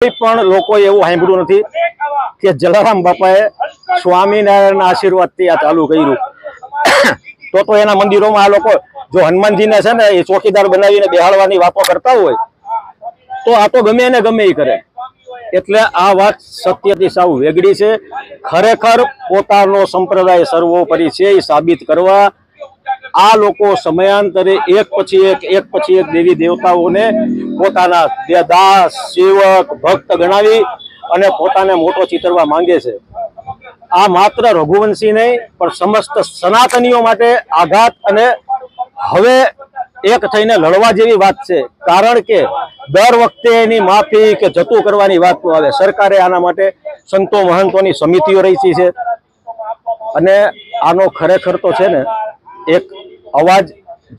કોઈ પણ લોકોએ એવું સાંભળ્યું નથી કે જલારામ બાપાએ સ્વામિનારાયણના આશીર્વાદથી આ ચાલુ કર્યું. તો તો એના મંદિરોમાં આ લોકો જો હનુમાનજીને છે ને એ ચોકીદાર બનાવીને બેહાડવાની વાતો કરતા હોય, તો આ તો ગમે એને ગમે એ કરે. એટલે આ વાત સત્યથી સાવ વેગળી છે. ખરેખર પોતાનો સંપ્રદાય સર્વોપરી છે એ સાબિત કરવા આ લોકો સમયાંતરે એક પછી એક એક પછી એક દેવી દેવતાઓને પોતાના દાસ, સેવક, ભક્ત ગણાવી અને પોતાને મોટો ચિતરવા માંગે છે. આ માત્ર રઘુવંશી નહીં, પણ સમસ્ત સનાતનીઓ માટે આઘાત અને હવે એક થઈને લડવા જેવી વાત છે. કારણ કે દર વખતે એની માફી કે જતું કરવાની વાત આવે. સરકારે આના માટે સંતો મહંતોની સમિતિઓ રચી છે. અને આનો ખરેખર તો છે ને, એક અવાજ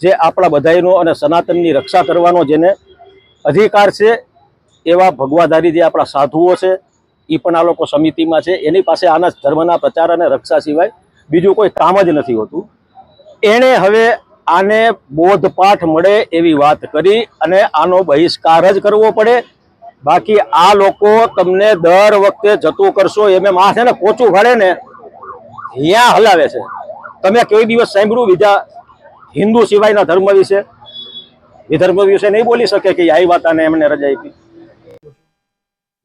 જે આપણા બધાનો અને સનાતનની રક્ષા કરવાનો જેને અધિકાર છે, એવા ભગવાધારી જે આપણા સાધુઓ છે એ પણ આ લોકો સમિતિમાં છે. એની પાસે આના ધર્મના પ્રચાર અને રક્ષા સિવાય બીજું કોઈ કામ જ નથી હોતું. એણે હવે આને બોધપાઠ મળે એવી વાત કરી અને આનો બહિષ્કાર જ કરવો પડે. બાકી આ લોકો તમને દર વખતે જતું કરશો એમ એમ આ છે ને પોચું ફાડે ને અહીંયા હલાવે છે. તમે કોઈ દિવસ સાંભળ્યું, બીજા હિન્દુ સિવાયના ધર્મ વિશે ધર્મ વિશે નહીં બોલી શકે કે આ વાત આને એમને રજા આપી.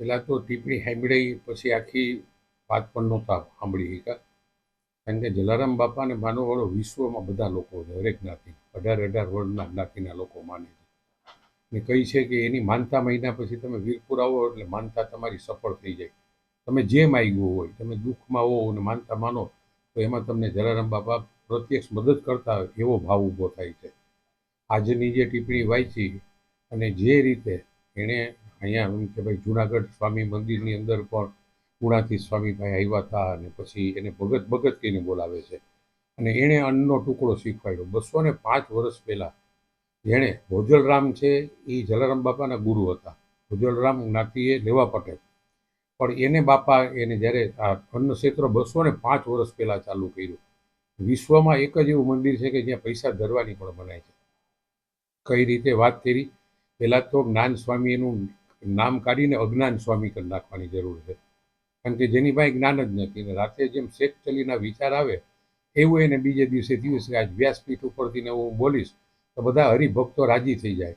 પેલા તો ટીપણી સાંભળી, પછી આખી વાત પણ નહોતા સાંભળી શકા કારણ કે જલારામ બાપાને માનવવાળો વિશ્વમાં બધા લોકો છે, હરેક જ્ઞાતિ. અઢાર અઢાર વર્ણના જ્ઞાતિના લોકો માને છે. ને કહી છે કે એની માનતા મહિના પછી તમે વીરપુર આવો એટલે માનતા તમારી સફળ થઈ જાય. તમે જે માગ્યું હોય, તમે દુઃખમાં હો અને માનતા માનો, તો એમાં તમને જલારામ બાપા પ્રત્યક્ષ મદદ કરતા હોય એવો ભાવ ઊભો થાય છે. આજની જે ટિપ્પણી વાંચી અને જે રીતે એણે અહીંયા એમ કે ભાઈ જુનાગઢ સ્વામી મંદિરની અંદર પણ ગુણાથી સ્વામીભાઈ આવ્યા હતા અને પછી એને ભગત ભગત કહીને બોલાવે છે. અને એણે અન્નનો ટુકડો શીખવાડ્યો. બસો ને પાંચ વર્ષ પહેલાં જેણે ભોજલરામ છે એ જલારામ બાપાના ગુરુ હતા. ભોજલરામ જ્ઞાતિએ લેવા પટેલ. પણ એને બાપા એને જ્યારે આ અન્ન ક્ષેત્ર બસો ને પાંચ વર્ષ પહેલાં ચાલુ કર્યું. વિશ્વમાં એક જ એવું મંદિર છે કે જ્યાં પૈસા ધરવાની પણ મનાય છે. કઈ રીતે વાત કરી? પહેલાં તો જ્ઞાન સ્વામી એનું નામ કાઢીને અજ્ઞાન સ્વામી કરી નાખવાની જરૂર છે. કારણ કે જેની પાસે જ્ઞાન જ નથી ને રાતે જેમ શેખ ચલીના વિચાર આવે, એવું એને બીજે દિવસે દિવસે આજ વ્યાસપીઠ ઉપરથી ને હું બોલીશ, તો બધા હરિભક્તો રાજી થઈ જાય.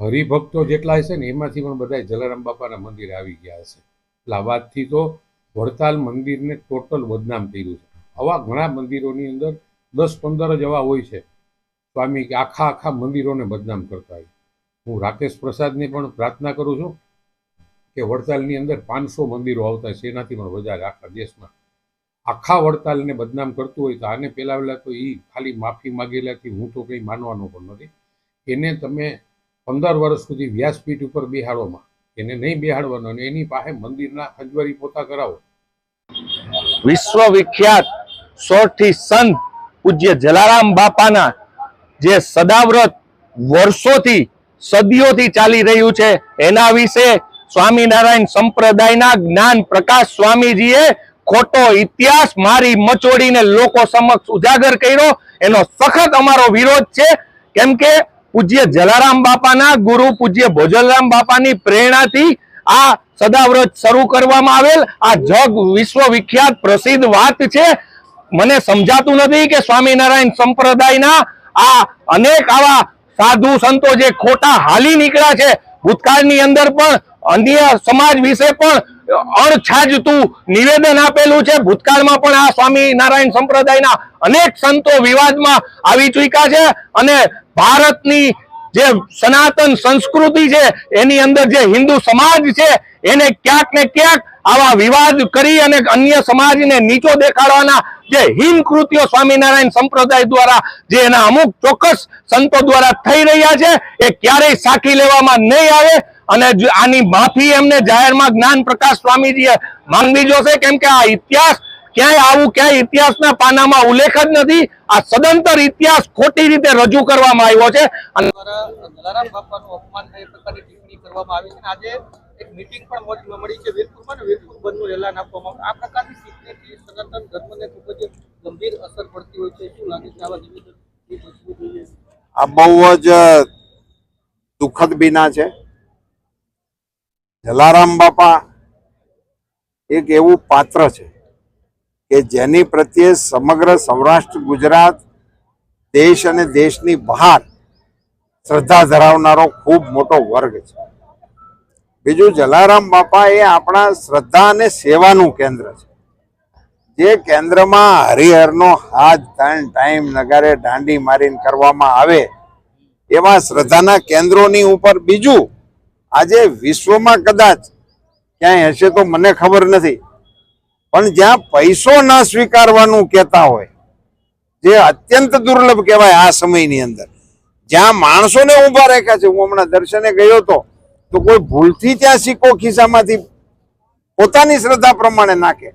હરિભક્તો જેટલા હશે ને એમાંથી પણ બધા જલારામ બાપાના મંદિરે આવી ગયા હશે. એટલે આ વાતથી તો વડતાલ મંદિરને ટોટલ બદનામ કર્યું છે. આવા ઘણા મંદિરોની અંદર દસ પંદર જ એવા હોય છે. સ્વામી આખા આખા મંદિરોને બદનામ કરતા હોય. હું રાકેશ પ્રસાદને પણ પ્રાર્થના કરું છું કે વડતાલની અંદર પાંચસો મંદિરો આવતા છે એનાથી પણ વધારે આખા દેશમાં. આખા વડતાલને બદનામ કરતું હોય તો આને પહેલા તો એ ખાલી માફી માગેલાથી હું તો કંઈ માનવાનો પણ નથી. એને તમે પંદર વર્ષ સુધી વ્યાસપીઠ ઉપર બેહાડવામાં એને નહીં બેહાડવાનો અને એની પાસે મંદિરના ખંજવારી પોતા કરાવો. વિશ્વ વિખ્યાત સોરઠી સંત પૂજ્ય જલારામ બાપાના જે સદાવ્રત વર્ષોથી, સદીઓથી ચાલી રહ્યું છે, એના વિશે સ્વામિનારાયણ સંપ્રદાયના જ્ઞાન પ્રકાશ સ્વામીજીએ ખોટો ઇતિહાસ મારી મચોડીને લોકો સમક્ષ ઉજાગર કર્યો. એનો સખત અમારો વિરોધ છે. કેમ કે પૂજ્ય જલારામ બાપાના ગુરુ, પૂજ્ય ભોજલરામ બાપાની પ્રેરણાથી આ સદાવ્રત શરૂ કરવામાં આવેલ. આ જગ વિશ્વ વિખ્યાત પ્રસિદ્ધ વાત છે. મને સમજાતું નથી કે સ્વામિનારાયણ સંપ્રદાયના આ અનેક આવા સાધુ સંતો જે ખોટા હાલી નીકળ્યા છે, ભૂતકાળની અંદર પણ, અન્ય સમાજ વિશે પણ અણછાજતું નિવેદન આપેલું છે. ભૂતકાળમાં પણ આ સ્વામિનારાયણ સંપ્રદાયના અનેક સંતો વિવાદમાં આવી ચૂક્યા છે અને ભારતની જે સનાતન સંસ્કૃતિ છે, એની અંદર જે હિન્દુ સમાજ છે, એને ક્યાંક ને ક્યાંક આવા વિવાદ કરી અને અન્ય સમાજને નીચો દેખાડવાના જે કૃત્યો સ્વામિનારાયણ સંપ્રદાય દ્વારા, જે એના અમુક ચોક્કસ સંતો દ્વારા થઈ રહ્યા છે, એ ક્યારેય સાખી લેવામાં નહીં આવે. અને આની માફી એમને જાહેરમાં જ્ઞાન પ્રકાશ સ્વામીજીએ માંગવી જોશે, કેમ કે આ ઇતિહાસ ક્યાંય આવું ક્યાંય ઇતિહાસના પાનામાં ઉલ્લેખ જ નથી. આ સદંતર ઇતિહાસ ખોટી રીતે રજૂ કરવામાં આવ્યો છે. અને જલારામ બાપાનું અપમાન પ્રકારની ટિપ્પણી કરવામાં આવી છે? આજે એક મીટિંગ પણ મોજ- મળી છે વીરપુરમાં ને વીરપુર આપવામાં આવ્યું. આ પ્રકારની ટિપ્પણીથી ધર્મને ખૂબ જ ગંભીર અસર પડતી હોય છે. શું લાગે છે આવા નિવેદન બચવું જોઈએ? આ બહુ જ દુઃખદ બીના છે. જલારામ બાપા એક એવું પાત્ર છે કે જેની પ્રત્યે સમગ્ર સૌરાષ્ટ્ર, ગુજરાત, દેશ અને દેશની બહાર શ્રદ્ધા ધરાવનારો ખૂબ મોટો વર્ગ છે. બીજું જલારામ બાપા એ આપણા શ્રદ્ધા અને સેવાનું કેન્દ્ર છે. જે કેન્દ્રમાં હરિહરનો હાથ ત્રણ ટાઈમ નગારે દાંડી મારીને કરવામાં આવે, એવા શ્રદ્ધાના કેન્દ્રોની ઉપર બીજું આજે વિશ્વમાં કદાચ ક્યાંય હશે તો મને ખબર નથી. પણ જ્યાં પૈસો ના સ્વીકારવાનું કહેતા હોય, જે અત્યંત દુર્લભ કહેવાય આ સમયની અંદર. જ્યાં માણસોને ઊભા રાખ્યા છે, હું હમણાં દર્શને ગયો હતો તો કોઈ ભૂલથી ત્યાં સિક્કો ખિસ્સામાંથી પોતાની શ્રદ્ધા પ્રમાણે નાખે.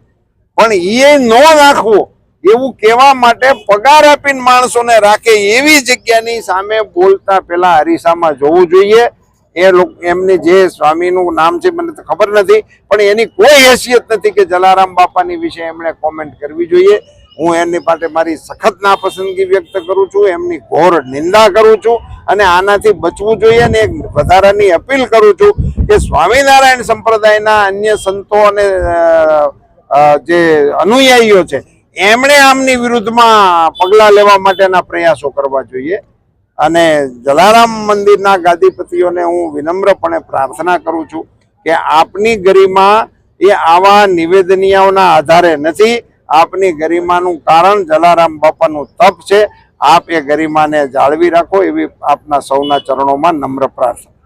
પણ એ ન નાખવો, એવું કહેવા માટે પગાર આપીને માણસોને રાખે એવી જગ્યાની સામે બોલતા પેલા અરીસામાં જોવું જોઈએ. એ લોકો એમની જે સ્વામીનું નામ છે, મને તો ખબર નથી, પણ એની કોઈ હેસિયત નથી કે જલારામ બાપાની વિશે એમણે કોમેન્ટ કરવી જોઈએ. હું એની માટે મારી સખત નાપસંદગી વ્યક્ત કરું છું, એમની ઘોર નિંદા કરું છું અને આનાથી બચવું જોઈએ અને એક વધારાની અપીલ કરું છું કે સ્વામિનારાયણ સંપ્રદાયના અન્ય સંતો અને જે અનુયાયીઓ છે, એમણે આમની વિરુદ્ધમાં પગલાં લેવા માટેના પ્રયાસો કરવા જોઈએ. અને જલારામ મંદિરના ગાદીપતિઓને હું વિનમ્રપણે પ્રાર્થના કરું છું કે આપની ગરિમા એ આવા નિવેદનિયાઓના આધારે નથી, આપની ગરિમાનું કારણ જલારામ બાપાનું તપ છે. આપ એ ગરિમાને જાળવી રાખો એવી આપના સૌના ચરણોમાં નમ્ર પ્રાર્થના.